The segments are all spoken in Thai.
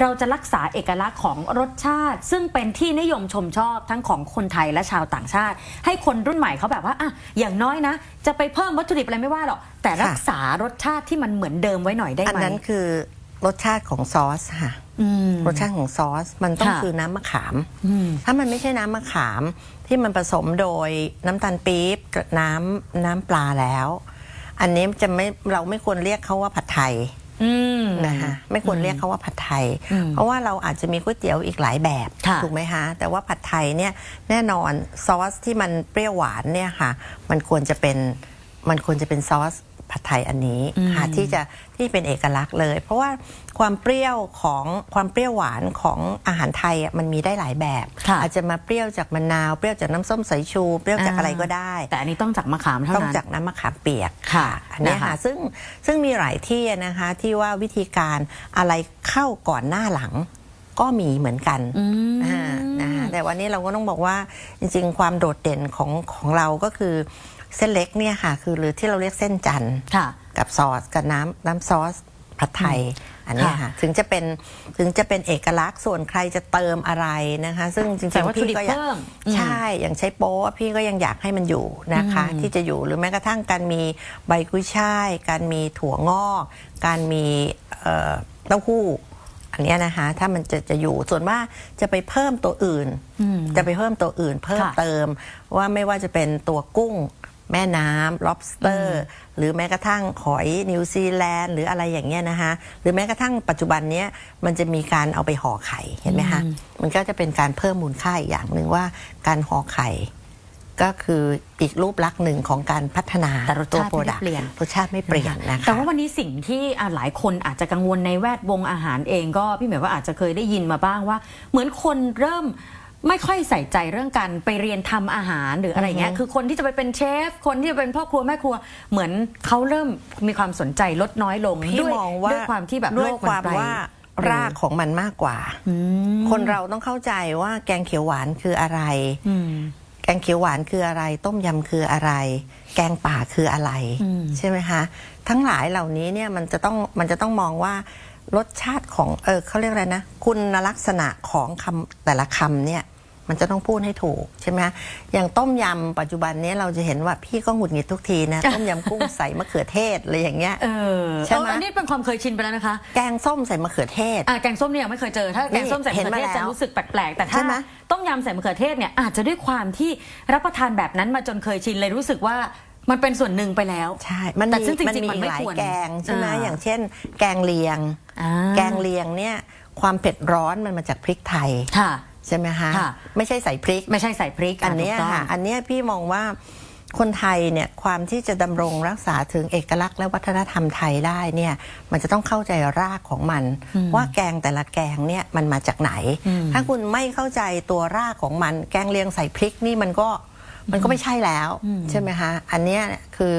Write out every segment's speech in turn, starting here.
เราจะรักษาเอกลักษณ์ของรสชาติ ซึ่งเป็นที่นิยมชมชอบทั้งของคนไทยและชาวต่างชาติ ให้คนรุ่นใหม่เขาแบบว่าอะอย่างน้อยนะ จะไปเพิ่มวัตถุดิบอะไรไม่ว่าหรอกแต่รักษารสชาติที่มันเหมือนเดิมไว้หน่อยได้อันไหมนั้นคือรสชาติของซอสค่ะอืมรสชาติของซอสมันต้องค่ะคือน้ำมะขามอืมถ้ามันไม่ใช่น้ำมะขามที่มันผสมโดยน้ำตาลปี๊บกับน้ำน้ำปลาแล้ว อันนี้จะไม่เราไม่ควรเรียกเขาว่าผัดไทยอืม นะคะไม่ควรเรียกเขาว่าผัดไทยอืมเพราะว่าเราอาจจะมีก๋วยเตี๋ยวอีกหลายแบบค่ะถูกไหมคะแต่ว่าผัดไทยเนี่ยแน่นอนซอสที่มันเปรี้ยวหวานเนี่ยค่ะ มันควรจะเป็นมันควรจะเป็นซอส ผัดไทยอันนี้ค่ะที่จะที่เป็นเอกลักษณ์เลย เพราะว่าความเปรี้ยวของความเปรี้ยวหวานของอาหารไทยอะมันมีได้หลายแบบค่ะอาจจะมาเปรี้ยวจากมะนาวเปรี้ยวจากน้ำส้มสายชู เปรี้ยวจากอะไรก็ได้ แต่อันนี้ต้องจากมะขามเท่าต้องนั้นจากน้ำมะขามเปียกค่ะอันเนี้ยนะคะค่ะซึ่งซึ่งมีหลายที่นะคะที่ว่าวิธีการอะไรเข้าก่อนหน้าหลังก็มีเหมือนกันอืมอ่านะคะแต่วันนี้เราก็ต้องบอกว่าจริง ๆ ความโดดเด่นของของเราก็คือ เส้นเล็กเนี่ยค่ะ คือหรือที่เราเรียกเส้นจันทร์ค่ะ กับซอสกับน้ำน้ำซอสผัดไทยอันเนี้ยค่ะค่ะถึงจะเป็นถึงจะเป็นเอกลักษณ์ส่วนใครจะเติมอะไรนะคะ ซึ่งจริงใส่วัตๆถุพี่ดิบก็อยากเพิ่มอืมใช่อย่างใช้โป๊ะพี่ก็ยังอยากให้มันอยู่นะคะ อืม ที่จะอยู่หรือแม้กระทั่งการมีใบกุ้ยช่าย การมีถั่วงอก การมีเอ่อเต้าหู้ อันเนี้ยนะคะ ถ้ามันจะจะอยู่ส่วนว่าจะไปเพิ่มตัวอื่น อืม จะไปเพิ่มตัวอื่นเพิ่มค่ะ เติมว่าไม่ว่าจะเป็นตัวกุ้ง แม่น้ำ lobster หรือแม้กระทั่งหอยนิวซีแลนด์หรืออะไรอย่างเงี้ยนะคะหรือแม้กระทั่งปัจจุบันเนี้ยมันจะมีการเอาไปห่อไข่เห็นไหมคะอืมมันก็จะเป็นการเพิ่มมูลค่าอีกอย่างหนึ่งว่าการห่อไข่ก็คืออีกรูปลักษณ์หนึ่งของการพัฒนาแต่รสตัวชาติโปรไม่ได้ดักต์เปลี่ยนรสชาติไม่เปลี่ยนนะคะแต่ว่าวันนี้สิ่งที่อะหลายคนอาจจะกังวลในแวดวงอาหารเองก็พี่เหมียวก็อาจจะเคยได้ยินมาบ้างว่า เหมือนคนเริ่ม ไม่ค่อยใส่ใจเรื่องการไปเรียนทำอาหารหรืออะไรเงี้ยอือฮึคือคนที่จะไปเป็นเชฟ คนที่จะเป็นพ่อครัวแม่ครัว เหมือนเขาเริ่มมีความสนใจลดน้อยลงพี่ด้วยมองว่าด้วยความที่แบบด้วยโลกความนไปว่าเร็วรากของมันมากกว่าอืมคนเราต้องเข้าใจว่าแกงเขียวหวานคืออะไรอืมแกงเขียวหวานคืออะไร ต้มยำคืออะไร แกงป่าคืออะไรอืมใช่ไหมคะ ทั้งหลายเหล่านี้เนี่ยมันจะต้องมันจะต้องมองว่า รสชาติของเออเขาเรียกอะไรนะ คุณลักษณะของคำแต่ละคำเนี่ย มันจะต้องพูดให้ถูกใช่ไหมคะอย่างต้มยำปัจจุบันนี้เราจะเห็นว่าพี่ก็หงุดหงิดทุกทีนะ ต้มยำกุ้งใส่มะเขือเทศอะไรอย่างเงี้ยเออใช่ไหมเอออันนี้เป็นความเคยชินไปแล้วนะคะ แกงส้มใส่มะเขือเทศอะแกงส้มเนี่ยยังไม่เคยเจอถ้าแกงส้มใส่มะเขือเทศเห็นมาแล้วจะรู้สึกแปลกๆแต่ใช่ถ้าไหมต้มยำใส่มะเขือเทศเนี่ยอาจจะด้วยความที่รับประทานแบบนั้นมาจนเคยชินเลยรู้สึกว่า มันเป็นส่วนหนึ่งไปแล้ว ใช่ มันแต่มีซึ่งจริงๆมันมันมีไม่หลายควรแกงใช่ไหมอ่า อย่างเช่น แกงเลียง อ่าแกงเลียงเนี่ยความเผ็ดร้อนมันมาจากพริกไทยค่ะ ใช่ไหมคะค่ะ ไม่ใช่ใส่พริก ไม่ใช่ใส่พริกอันเนี้ยถูกต้องค่ะ อันเนี้ยพี่มองว่าคนไทยเนี่ยความที่จะดำรงรักษาถึงเอกลักษณ์และวัฒนธรรมไทยได้เนี่ยมันจะต้องเข้าใจรากของมัน ว่าแกงแต่ละแกงเนี่ยมันมาจากไหน ถ้าคุณไม่เข้าใจตัวรากของมัน แกงเลียงใส่พริกนี่มันก็ มันก็ไม่ใช่แล้วใช่ไหมคะอันเนี้ยคือ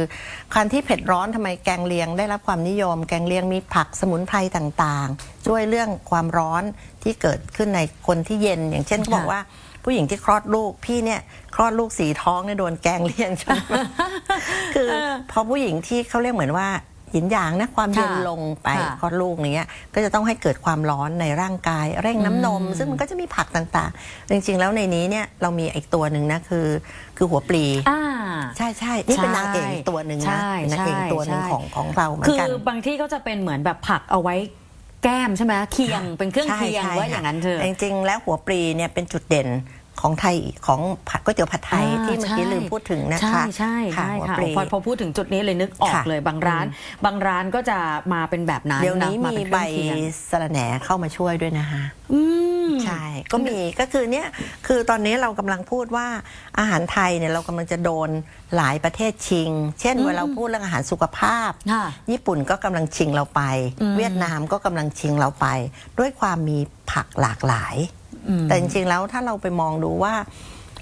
การที่เผ็ดร้อนทำไมแกงเลียงได้รับความนิยม แกงเลียงมีผักสมุนไพรต่างๆ ช่วยเรื่องความร้อนที่เกิดขึ้นในคนที่เย็น อย่างเช่นเขาบอกค่ะว่าผู้หญิงที่คลอดลูกพี่เนี่ยคลอดลูกสีท้องเนี่ยโดนแกงเลี้ยงจนคือพอผู้หญิงที่เขาเรียกเหมือนว่า หยินหยางนะความเย็นค่ะลงไปค่ะคลอดลูกอย่างเงี้ยก็จะต้องให้เกิดความร้อนในร่างกาย เร่งน้ำนม ซึ่งมันก็จะมีผักต่างๆ จริงๆ แล้วในนี้เนี่ยเรามีอีกตัวหนึ่งนะคือ คือหัวปลีอ่าใช่ใช่นี่เป็นใช่นางเอกอีกตัวหนึ่งใช่นะเป็นนางเอกใช่ตัวหนึ่งใช่ของของเราเหมือคืนอกันบางที่ก็จะเป็นเหมือนแบบผักเอาไว้แก้มใช่ไหมเคียงค่ะเป็นเครื่องใช่เคียงใช่ว่าค่ะอย่างนั้นเถอะจริงๆแล้วหัวปลีเนี่ยเป็นจุดเด่น ของไทยของผัดก๋วยเตี๋ยวผัดไทยอ่าที่เมื่อกี้ใช่ลืมพูดถึงนะคะใช่ใช่ใช่หัวค่ะปลีพอพอพูดถึงจุดนี้เลยนึกออกค่ะเลยบางร้าน บางร้านก็จะมาเป็นแบบนั้นเดี๋ยวนี้ะามีเป็นเคใบรื่องเคียงสะระแหน่เข้ามาช่วยด้วยนะคะอืมใช่ก็มีก็คือเนี่ยคือตอนนี้เรากำลังพูดว่าอาหารไทยเนี่ยเรากำลังจะโดนหลายประเทศชิง เช่นอืมเวลาเราพูดเรื่องอาหารสุขภาพค่ะญี่ปุ่นก็กำลังชิงเราไปอืมเวียดนามก็กำลังชิงเราไป ด้วยความมีผักหลากหลายอืม แต่จริงๆแล้วถ้าเราไปมองดูว่า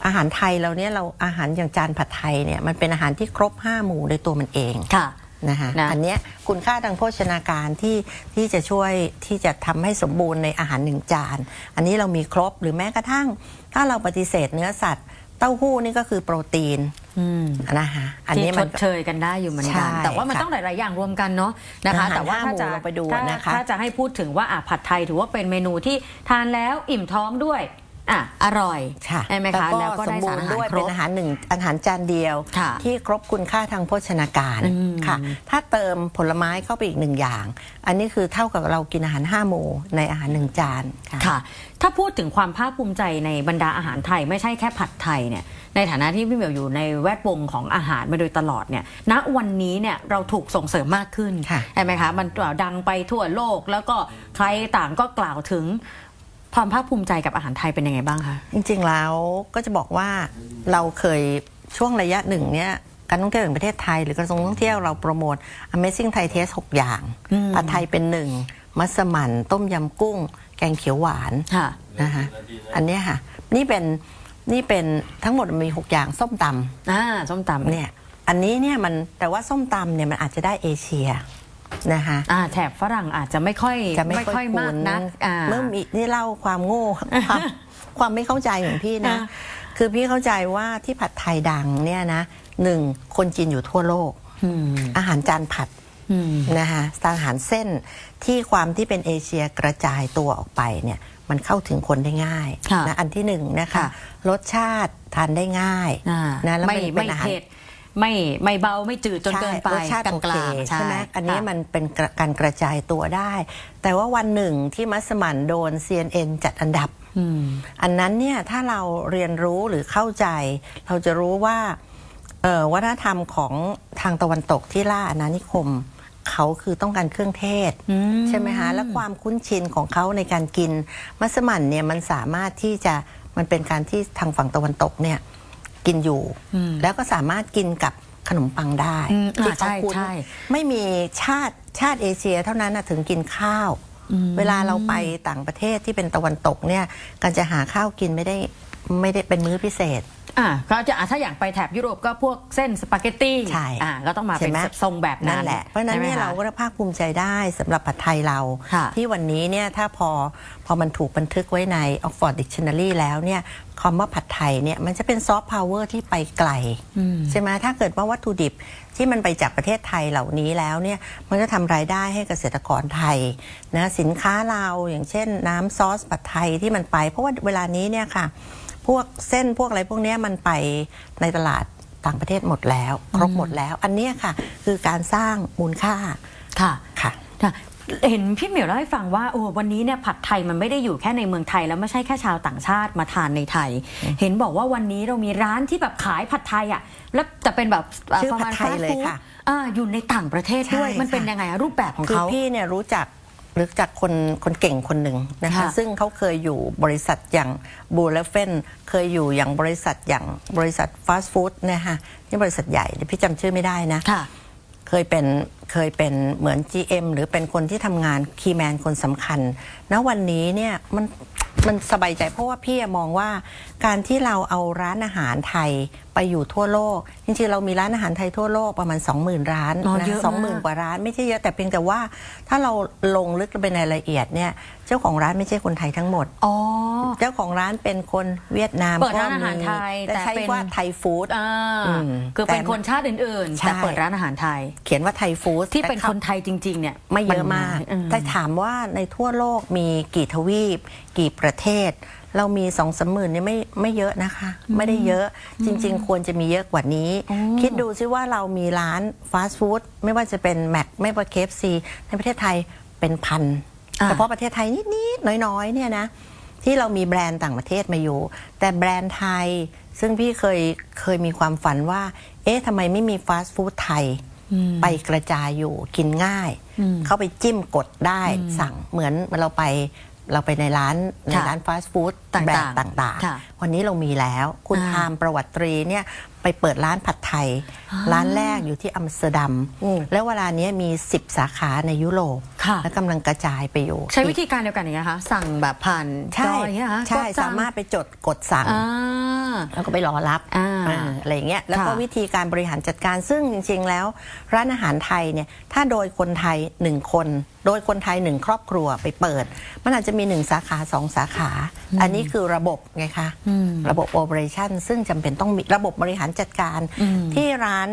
อาหารไทยเราเนี่ยเราอาหารอย่างจานผัดไทยเนี่ยมันเป็นอาหารที่ครบห้าหมู่ในตัวมันเองค่ะนะคะนะอันเนี้ยคุณค่าทางโภชนาการที่ที่จะช่วยที่จะทำให้สมบูรณ์ในอาหารหนึ่งจาน อันนี้เรามีครบหรือแม้กระทั่ง ถ้าเราปฏิเสธเนื้อสัตว์ เต้าหู้นี่ก็คือโปรตีนอืมนะคะอันที่นี้ชมันดเชยกันได้อยู่เหมือนกันใช่แต่ว่ามันค่ะต้องหลาย ๆ อย่างรวมกันเนาะนะคะอาหารแต่ว่าถ้าจะห้าหมู่เราไปดูถ้านะคะถ้าจะให้พูดถึงว่าอะผัดไทยถือว่าเป็นเมนูที่ทานแล้วอิ่มท้องด้วย อะอร่อยค่ะใช่ไหมคะแล้วก็สมได้บูสารรอาณ์หารด้วยครเป็นบอาหารหนึ่งอาหารจานเดียวค่ะที่ครบคุณค่าทางโภชนาการอืมค่ะ ถ้าเติมผลไม้เข้าไปอีกหนึ่งอย่าง อันนี้คือเท่ากับเรากินอาหารห้าหมู่ในอาหารหนึ่งจานค่ะค่ะ ถ้าพูดถึงความภาคภูมิใจในบรรดาอาหารไทย ไม่ใช่แค่ผัดไทยเนี่ยในฐานะที่พี่เหมียวอยู่ในแวดวงของอาหารมาโดยตลอดเนี่ย ณ วันนี้เนี่ยเราถูกส่งเสริมมากขึ้นค่ะใช่ไหมคะ มันดังไปทั่วโลกแล้วก็ใครต่างก็กล่าวถึง ความภาคภูมิใจกับอาหารไทยเป็นยังไงบ้างคะ จริงๆแล้วก็จะบอกว่าเราเคยช่วงระยะหนึ่งเนี่ยการท่องเที่ยวแห่งประเทศไทยหรือกระทรวงท่องเที่ยวเราโปรโมท Amazing Thai Taste 6 อย่างอืมผัดไทยเป็นหนึ่งมัสมั่นต้มยำกุ้ง แกงเขียวหวานค่ะนะคะอันเนี้ยค่ะ นี่เป็นนี่เป็นทั้งหมดมี 6 อย่างส้มตอ่าส้มตำำเนี่ยอันนี้เนี่ยมันแต่ว่าส้มตำเนี่ยมันอาจจะได้เอเชีย นะคะอ่าแถบฝรั่งอาจจะไม่ค่อยจะไม่ค่อยมากนะคุ้อ่าเมื่อมีนี่เล่าความโง่ความความไม่เข้าใจของพี่นะอ่าคือพี่เข้าใจว่าที่ผัดไทยดังเนี่ยนะหนึ่งคนจีนอยู่ทั่วโลกอืมอาหารจานผัดอืมนะคะอาหารเส้นที่ความที่เป็นเอเชียกระจายตัวออกไปเนี่ยมันเข้าถึงคนได้ง่ายค่ะนะอันที่หนึ่งนะคะค่ะรสชาติทานได้ง่ายอ่านะแล้วไม่มันเป็ไม่นอาหารเผ็ด ไม่ไม่เบาไม่จืดจนเกินไปใช่รสชาติกโอเคลางๆใช่ไหมอันนี้ค่ะมันเป็นกระการกระจายตัวได้ แต่ว่าวันหนึ่งที่มัสมั่นโดน CNN จัดอันดับ อืม อันนั้นเนี่ยถ้าเราเรียนรู้หรือเข้าใจ เราจะรู้ว่าเอ่อวัฒนธรรมของทางตะวันตกที่ล่าอาณานิคม เขาคือต้องการเครื่องเทศ อืม ใช่ไหมคะและความคุ้นชินของเขาในการกินมัสมั่นเนี่ยมันสามารถที่จะมันเป็นการที่ทางฝั่งตะวันตกเนี่ย กินอยู่อืมแล้วก็สามารถกินกับขนมปังได้อืมที่อ่าเขาใช่คุ้นใช่ไม่มีชาติชาติเอเชียเท่านั้นนะถึงกินข้าวอืมเวลาเราไปต่างประเทศที่เป็นตะวันตกเนี่ยการจะหาข้าวกินไม่ได้ไม่ได้เป็นมื้อพิเศษอ่าก็จะอะถ้าอย่างไปแถบยุโรปก็พวกเส้นสปาเกตตี้ใช่อ่าก็ต้องมาใช่เป็นไหมทรงแบบนั้นนั่นแหละ เพราะฉะนั้นใช่ไหมเนี่ยคะเราก็ภาคภูมิใจได้สำหรับผัดไทยเราค่ะที่วันนี้เนี่ยถ้าพอพอมันถูกบันทึกไว้ใน Oxford Dictionary แล้วเนี่ย คำว่าผัดไทยเนี่ยมันจะเป็นซอฟต์พาวเวอร์ที่ไปไกลอืมใช่ไหมถ้าเกิดว่าวัตถุดิบที่มันไปจากประเทศไทยเหล่านี้แล้วเนี่ยมันจะทำรายได้ให้เกษตรกรไทยนะสินค้าเราอย่างเช่น น้ำซอสผัดไทยที่มันไป เพราะว่าเวลานี้เนี่ยค่ะพวกเส้นพวกอะไรพวกเนี้ยมันไปในตลาดต่างประเทศหมดแล้ว ครบหมดแล้ว อันเนี้ยค่ะ คือการสร้างมูลค่าค่ะค่ะค่ะ เห็นพี่เหมียวเล่าให้ฟังว่าโอ้วันนี้เนี่ยผัดไทยมันไม่ได้อยู่แค่ในเมืองไทย แล้วไม่ใช่แค่ชาวต่างชาติมาทานในไทย เห็นบอกว่าวันนี้เรามีร้านที่แบบขายผัดไทยอะแล้วจะเป็นแบบชื่อประมาณผัดไทยฟาสต์เลยฟู้ดค่ะอ่าอยู่ในต่างประเทศด้วยใช่มันเป็นค่ะยังไงอะรูปแบบของคือเขาพี่เนี่ยรู้จักรู้จักคนคนเก่งคนหนึ่งนะคะค่ะซึ่งเขาเคยอยู่บริษัทอย่างบูเลฟเฟนเคยอยู่อย่างบริษัทอย่างบริษัทฟาสต์ฟู้ดนะคะนี่บริษัทใหญ่เดี๋ยวพี่จำชื่อไม่ได้นะค่ะเคยเป็น เคยเป็นเหมือน GM หรือเป็นคนที่ทำงานคีแมนคนสำคัญณวันนี้เนี่ยมันมันสบายใจเพราะว่าพี่มองว่าการที่เราเอาร้านอาหารไทย ไปอยู่ทั่วโลก จริงๆ เรามีร้านอาหารไทยทั่วโลกประมาณ 20,000 ร้านอ๋อนะเยอะสองหมื่นมาก กว่าร้านไม่ใช่เยอะแต่เพียงแต่ว่าถ้าเราลงลึกไปในรายละเอียดเนี่ยเจ้าของร้านไม่ใช่คนไทยทั้งหมด อ๋อ เจ้าของร้านเป็นคนเวียดนามเปิดร้านอาหารก็มีไทยแต่แต่ใช้เป็น ว่าไทยฟู้ด อ่าอืมคือเป็นแต่คนชาติอื่นๆ ใช่ แต่เปิดร้านอาหารไทย เขียนว่าไทยฟู้ดที่เป็นแต่ขา คนไทยจริง ๆ เนี่ยไม่เยอะมากอืมแต่ถามว่าในทั่วโลกมีกี่ทวีป กี่ประเทศ เรามีสองสามหมื่นเนี่ยไม่ไม่เยอะนะคะ ไม่ได้เยอะจริง ๆ ควรจะมีเยอะกว่านี้อ๋อคิดดูซิว่าเรามีร้านฟาสต์ฟู้ดไม่ว่าจะเป็นแม็กไม่ว่าเคฟซีในประเทศไทยเป็นพันอ่าเฉพาะประเทศไทยนิดๆน้อยๆเนี่ยนะที่เรามีแบรนด์ต่างประเทศมาอยู่ แต่แบรนด์ไทย ซึ่งพี่เคยเคยมีความฝันว่า เอ๊ะทำไมไม่มีฟาสต์ฟู้ดไทยอืมไปกระจายอยู่กินง่ายอืมเข้าไปจิ้มกดได้อืมสั่งเหมือนเราไป เราไปในร้านในค่ะร้านฟาสต์ฟู้ดต่างๆแบรนด์ต่างค่ะๆวันนี้เรามีแล้ว คุณอ่าทามประวัติตรีเนี่ย ไปไปเปิดร้านผัดไทยอ่าร้านแรกอยู่ที่อัมสเตอร์ดัมโอ้แล้วเวลานี้มี 10 สาขาในยุโรปค่ะและกำลังกระจายไปอยู่ ใช้วิธีการเดียวกันอย่างเงี้ยคะสั่งแบบผ่านจใช่ออย่างเงี้ยเหรอคะใช่กดสั่งสามารถไปจดกดสั่งอ่าแล้วก็ไปรอรับอ่าอ่าอะไรอย่างเงี้ยแล้วก็ค่ะวิธีการบริหารจัดการซึ่งจริง ๆ แล้ว ร้านอาหารไทยเนี่ยถ้าโดยคนไทยหนึ่งคน โดยคนไทยหนึ่งครอบครัวไปเปิด มันอาจจะมีหนึ่งสาขาสองสาขา อันนี้คือระบบไงคะอืมระบบโอเปอเรชั่นซึ่งจำเป็นต้องมีระบบบริหารจัดการอืมที่ร้าน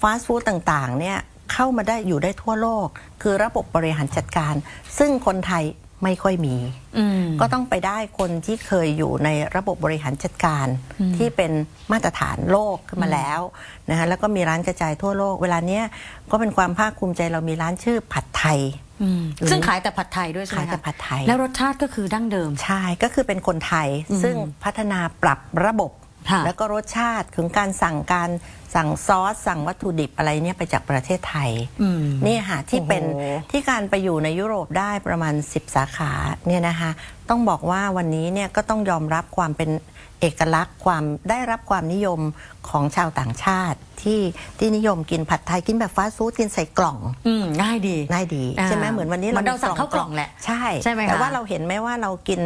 ฟาสต์ฟู้ดต่างๆเนี่ยเข้ามาได้อยู่ได้ทั่วโลก คือระบบบริหารจัดการ ซึ่งคนไทยไม่ค่อยมีอืมก็ต้องไปได้คนที่เคยอยู่ในระบบบริหารจัดการที่เป็นมาตรฐานโลกขึ้นมาแล้วนะคะแล้วก็มีร้านกระจายทั่วโลก เวลาเนี้ยก็เป็นความภาคภูมิใจเรามีร้านชื่อผัดไทยอืมซึ่งขายแต่ผัดไทยด้วยใช่ไหมขายแต่คะผัดไทย แล้วรสชาติก็คือดั้งเดิม ใช่ ก็คือเป็นคนไทย ซึ่งพัฒนาปรับระบบค่ะ แล้วก็รสชาติถึงการสั่งการ สั่งซอส สั่งวัตถุดิบอะไรเนี่ยไปจากประเทศไทยอืมนี่ค่ะที่เป็นโอ้โหที่การไปอยู่ในยุโรปได้ประมาณ 10 สาขาเนี่ยนะคะต้องบอกว่าวันนี้เนี่ยก็ต้องยอมรับความเป็นเอกลักษณ์ความได้รับความนิยมของชาวต่างชาติ ที่ที่นิยมกินผัดไทยกินแบบฟาสต์ฟู้ดกินใส่กล่องอืมง่ายดีง่ายดีอ่าใช่ไหมเหมือนวันนี้เหมือนเราสั่งมีข้าวกล่องแหละใช่ใช่ไหมคะแต่ว่าเราเห็นไหมว่าเรากิน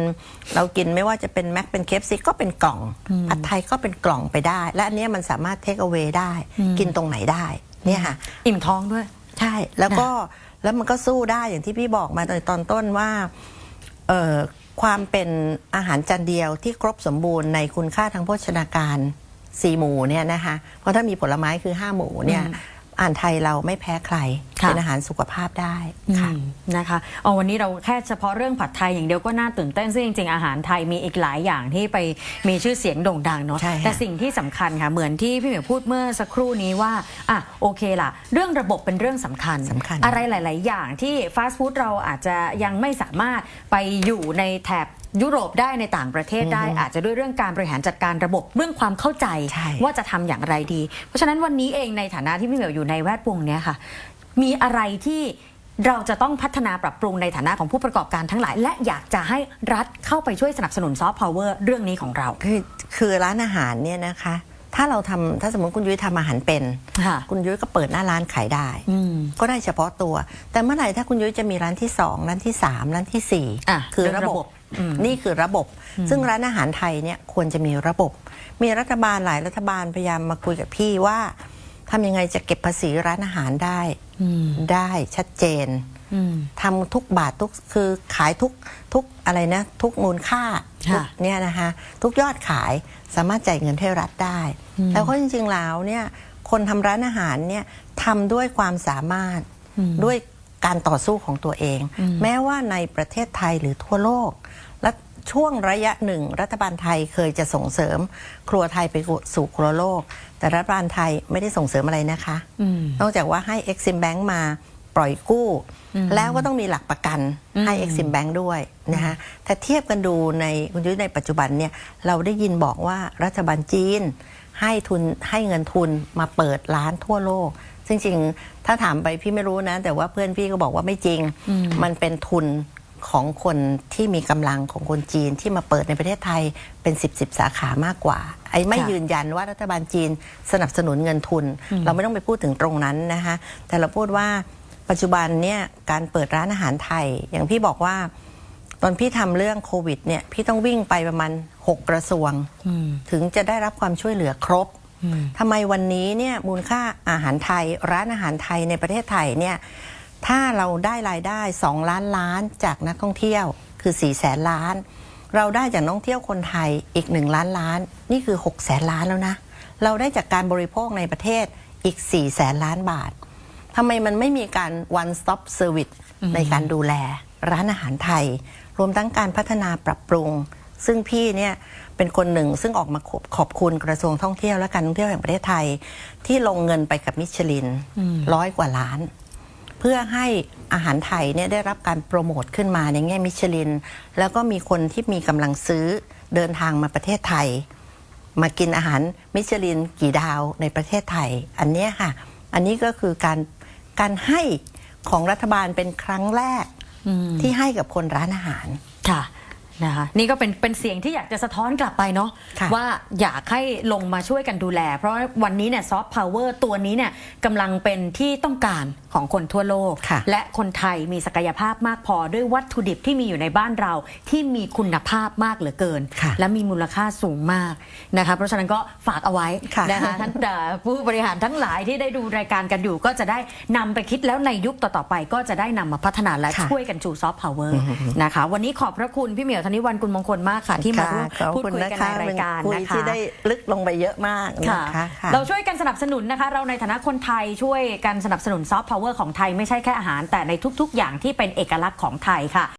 เรากินไม่ว่าจะเป็นแม็กเป็นเคฟซีก็เป็นกล่องผัดไทยก็เป็นกล่องไปได้ และอันเนี้ยมันสามารถเทคเอา a y ได้ กินตรงไหนได้เนี่ยค่ะ อิ่มท้องด้วย ใช่แล้วก็แล้วมันก็สู้ได้อย่างที่พี่บอกมาในตอนต้นว่าเอ่อความเป็นอาหารจานเดียวที่ครบสมบูรณ์ในคุณค่าทางโภชนาการสี่หมู่เนี่ยนะคะเพราะถ้ามีผลไม้คือห้าหมู่เนี่ย อืมอาหารไทยเราไม่แพ้ใคร ค่ะ เป็นอาหารสุขภาพได้ค่ะ อืมนะคะเอาวันนี้เราแค่เฉพาะเรื่องผัดไทยอย่างเดียวก็น่าตื่นเต้นซึ่งจริงๆอาหารไทยมีอีกหลายอย่างที่ไปมีชื่อเสียงโด่งดังเนาะใช่ค่ะแต่สิ่งที่สำคัญค่ะเหมือนที่พี่เหมียวพูดเมื่อสักครู่นี้ว่าอะโอเคล่ะ เรื่องระบบเป็นเรื่องสำคัญ สำคัญ อะไรหลาย ๆ อย่างที่ฟาสต์ฟู้ดเราอาจจะยังไม่สามารถไปอยู่ในแถบ ยุโรปได้ในต่างประเทศได้ อาจจะด้วยเรื่องการบริหารจัดการระบบเรื่องความเข้าใจใช่ว่าจะทำอย่างไรดี เพราะฉะนั้นวันนี้เองในฐานะที่พี่เหมียวอยู่ในแวดวงเนี้ยค่ะ มีอะไรที่เราจะต้องพัฒนาปรับปรุงในฐานะของผู้ประกอบการทั้งหลาย และอยากจะให้รัฐเข้าไปช่วยสนับสนุนซอฟต์พาวเวอร์เรื่องนี้ของเรา คือคือร้านอาหารเนี่ยนะคะ ถ้าเราทำถ้าสมมติคุณยุ้ยทำอาหารเป็นค่ะคุณยุ้ยก็เปิดหน้าร้านขายได้อืมก็ได้เฉพาะตัว แต่เมื่อไหร่ถ้าคุณยุ้ยจะมีร้านที่สองร้านที่สามร้านที่สี่อะคือเรื่ระองบระบบบอืม นี่คือระบบ ซึ่งร้านอาหารไทยเนี่ยควรจะมีระบบ มีรัฐบาลหลายรัฐบาลพยายามมาคุยกับพี่ว่าทำยังไงจะเก็บภาษีร้านอาหารได้อืมได้ชัดเจนอืมทำทุกบาททุกคือขายทุกทุกอะไรนะ ทุกมูลค่าค่ะทุกเนี่ยนะคะทุกยอดขายสามารถจ่ายเงินให้รัฐได้ แล้วก็จริงๆแล้วเนี่ยคนทำร้านอาหารเนี่ยทำด้วยความสามารถด้วย การต่อสู้ของตัวเอง แม้ว่าในประเทศไทยหรือทั่วโลก และช่วงระยะหนึ่ง รัฐบาลไทยเคยจะส่งเสริม ครัวไทยไปสู่ครัวโลก แต่รัฐบาลไทยไม่ได้ส่งเสริมอะไรนะคะอืมนอกจากว่าให้ Exim Bank มาปล่อยกู้ แล้วก็ต้องมีหลักประกันให้ Exim Bank ด้วยนะคะแต่เทียบกันดูในคุณยุ้ยในปัจจุบันเนี่ยเราได้ยินบอกว่ารัฐบาลจีนให้ทุนให้เงินทุนมาเปิดร้านทั่วโลก ซึ่งจริงถ้าถามไปพี่ไม่รู้นะ แต่ว่าเพื่อนพี่ก็บอกว่าไม่จริง มันเป็นทุนของคนที่มีกำลังของคนจีนที่มาเปิดในประเทศไทยเป็น 10บสสาขามากกว่า ไอ้ไม่ค่ะยืนยันว่ารัฐบาลจีนสนับสนุนเงินทุน เราไม่ต้องไปพูดถึงตรงนั้นนะคะแต่เราพูดว่าปัจจุบันเนี่ยการเปิดร้านอาหารไทย อย่างพี่บอกว่าตอนพี่ทำเรื่องโควิดเนี่ยพี่ต้องวิ่งไปประมาณ 6 กระทรวงอืมถึงจะได้รับความช่วยเหลือครบอืม ทำไมวันนี้เนี่ยมูลค่าอาหารไทย ร้านอาหารไทยในประเทศไทยเนี่ยถ้าเราได้รายได้ 2 ล้านล้านจากนักท่องเที่ยวคือ4แสนล้าน เราได้จากนักท่องเที่ยวคนไทยอีก 1 ล้านล้าน นี่คือ6แสนล้านแล้วนะ เราได้จากการบริโภคในประเทศอีก4แสนล้านบาททำไมมันไม่มีการ one stop service ในการดูแล ร้านอาหารไทย รวมทั้งการพัฒนาปรับปรุง ซึ่งพี่เนี่ยเป็นคนหนึ่งซึ่งออกมาขอบขอบคุณกระทรวงท่องเที่ยวและการท่องเที่ยวแห่งประเทศไทย ที่ลงเงินไปกับมิชลินร้อยกว่าล้าน เพื่อให้อาหารไทยเนี่ยได้รับการโปรโมทขึ้นมาในแง่มิชลิน แล้วก็มีคนที่มีกำลังซื้อเดินทางมาประเทศไทย มากินอาหารมิชลินกี่ดาวในประเทศไทย อันเนี้ยค่ะ อันนี้ก็คือการการให้ของรัฐบาลเป็นครั้งแรกอืมที่ให้กับคนร้านอาหารค่ะ นะคะนี่ก็เป็นเป็นเสียงที่อยากจะสะท้อนกลับไปเนาะค่ะว่าอยากให้ลงมาช่วยกันดูแล เพราะวันนี้เนี่ยซอฟต์พาวเวอร์ตัวนี้เนี่ยกำลังเป็นที่ต้องการของคนทั่วโลกค่ะและคนไทยมีศักยภาพมากพอด้วยวัตถุดิบที่มีอยู่ในบ้านเราที่มีคุณภาพมากเหลือเกินค่ะและมีมูลค่าสูงมากนะคะเพราะฉะนั้นก็ฝากเอาไว้ค่ะนะคะท่านเอ่อผู้บริหารทั้งหลายที่ได้ดูรายการกันอยู่ ก็จะได้นำไปคิดแล้วในยุคต่อๆไป ก็จะได้นำมาพัฒนาและค่ะช่วยกันชูซอฟต์พาวเวอร์นะคะวันนี้ขอบพระคุณพี่เหมียวธนิวันกุลมงคลมากค่ะที่มาร่วมค่ะขอบพูดคุณคุยนะกันคะในรายการคุยนะคะที่ได้ลึกลงไปเยอะมากนะค่ะคะค่ะเราช่วยกันสนับสนุนนะคะ เราในฐานะคนไทยช่วยกันสนับสนุนซอฟต์พาวเวอร์ของไทยไม่ใช่แค่อาหาร แต่ในทุก ๆ อย่างที่เป็นเอกลักษณ์ของไทยค่ะ